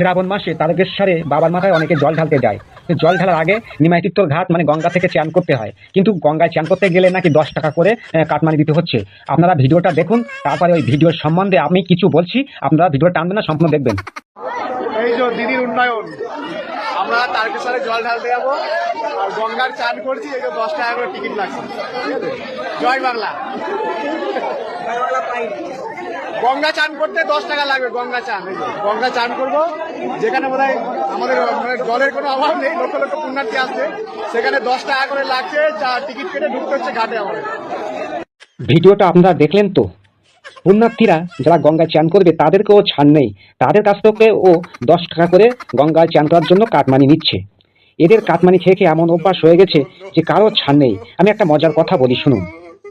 শ্রাবণ মাসে তারকেশ্বরে বাবার মাথায় অনেকে জল ঢালতে যায়। জল ঢালার আগে নিমাইতিত্তর ঘাট মানে গঙ্গা থেকে চান করতে হয়। কিন্তু গঙ্গায় চান করতে গেলে নাকি দশ টাকা করে কাটমানি দিতে হচ্ছে। আপনারা ভিডিওটা দেখুন, তারপরে ওই ভিডিওর সম্বন্ধে আমি কিছু বলছি। আপনারা ভিডিওটা টানবেন না, সম্পূর্ণ দেখবেন। দিদির উন্নয়ন। আমরা তারকেশ্বরে জল ঢালতে যাব, আর গঙ্গার চান করছি, এই যে দশ টাকা করে টিকিট লাগছে। ঠিক আছে? জয় বাংলা। গঙ্গা চান করতে দশ টাকা লাগবে, গঙ্গা চান। গঙ্গা চান করব। যেখানে বোধ আমাদের মানে জলের কোনো অভাব নেই, লক্ষ লক্ষ পুণ্যার্থী আসছে। সেখানে দশ টাকা করে লাগছে টিকিট কেটে ঢুকতে হচ্ছে ঘাটে আমাদের। ভিডিওটা আপনারা দেখলেন তো? পুণ্যার্থীরা যারা গঙ্গায় চান করবে, তাদেরকেও ছাড় নেই। তাদের কাছ থেকে ও দশ টাকা করে গঙ্গায় চান করার জন্য কাটমানি নিচ্ছে। এদের কাটমানি খেয়ে এমন অভ্যাস হয়ে গেছে যে কারও ছাড় নেই। আমি একটা মজার কথা বলি, শুনুন।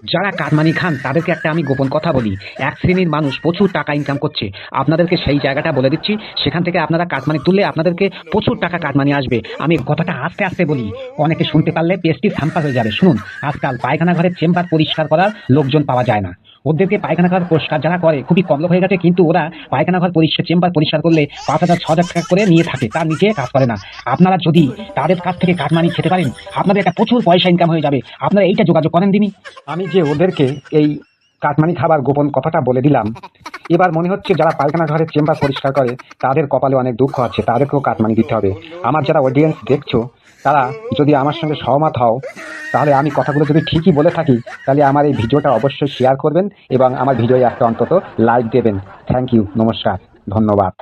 যারা কাটমানি খান, তাদেরকে একটা আমি গোপন কথা বলি। এক শ্রেণির মানুষ প্রচুর টাকা ইনকাম করছে। আপনাদেরকে সেই জায়গাটা বলে দিচ্ছি। সেখান থেকে আপনারা কাটমানি তুললে আপনাদেরকে প্রচুর টাকা কাটমানি আসবে। আমি কথাটা আস্তে আস্তে বলি। অনেকে শুনতে পারলে পেস্টি সাম্পা হয়ে যাবে। শুনুন, আজকাল পায়খানা ঘরের চেম্বার পরিষ্কার করার লোকজন পাওয়া যায় না। ওদেরকে পায়খানা ঘর পরিষ্কার যারা করে, খুবই কম লোক হয়ে গেছে, কিন্তু ওরা পায়খানা ঘর পরিষ্কার, চেম্বার পরিষ্কার করলে পাঁচ হাজার, ছ হাজার টাকা করে নিয়ে থাকে, তার নিচে কাজ করে না। আপনারা যদি তাদের কাছ থেকে কাটমানি খেতে পারেন, আপনাদের একটা প্রচুর পয়সা ইনকাম হয়ে যাবে। আপনারা এইটা যোগাযোগ করেন দিনই। আমি যে ওদেরকে এই কাটমানি খাবার গোপন কথাটা বলে দিলাম, এবার মনে হচ্ছে যারা পায়খানা ঘরের চেম্বার পরিষ্কার করে, তাদের কপালে অনেক দুঃখ আছে, তাদেরকেও কাটমানি দিতে হবে। আমার যারা অডিয়েন্স দেখছ, তারা যদি আমার সঙ্গে সহমত হও তাহলে আমি কথাগুলো যদি ঠিকই বলে থাকি, তাহলে আমার এই ভিডিওটা অবশ্যই শেয়ার করবেন এবং আমার ভিডিও একটা অন্তত লাইক দেবেন। থ্যাংক ইউ নমস্কার, ধন্যবাদ।